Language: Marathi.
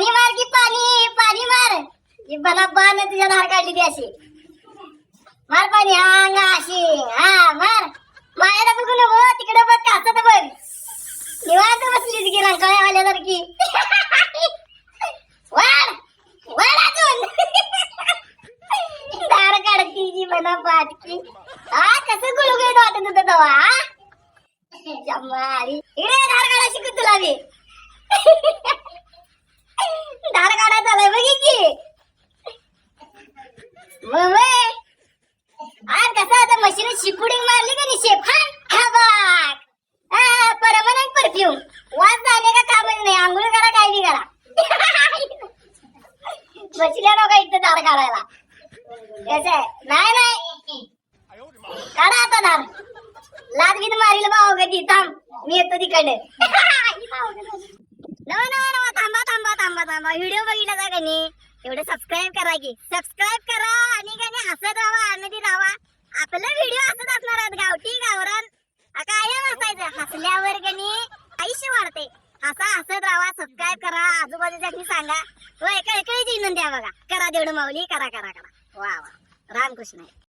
पाणी मार की पाणी पाणी मार. बना बाण तुझ्या धार काढली ती अशी. मार पाणी. हा अंगा अशी. हा मार. मायाला बघू नको तिकडे बघ काचत बघ. निवांत बसलीच की काय आल्यासारखी वाढ वाढ अजून. धार काढती जी मना पाटकी हा कसं गुळगुळीत वाटत होतं तेव्हा हा? जमारी इकडे धार काढा शिकू तुला मी धार काढायचा आलाय बघी की मग व्हय. आज कसं आता मशीन शिकुडी मारली का नाही शेप? परमनंट परफ्यूम वास जाणे का कामच नाही? आंघोळ करा काय बी करा. बसल्या नका इथं दार काढायला. कसं आहे नाही नाही. काढा आता दार. लाद बीत मारील भाऊ कधी थांब. मी येतो तिकडे. नवा नवा नवा. थांबा थांबा थांबा थांबा. व्हिडिओ बघितला का नाही? एवढं सबस्क्राईब करा की. सबस्क्राईब करा आणि का हसत राहा आनंदी राहा. आपला व्हिडिओ हसत असणार आहेत गावठी गावरान. आ, कायम हसायचं. हसल्यावर गणी आयुष्य वाढते. हसा हसत राहा सबस्क्राईब करा. आजूबाजूच्या सांगा. हो, व एक एकही विनंती आहे बघा. करा देवड माऊली करा करा करा. वा वा. रामकृष्ण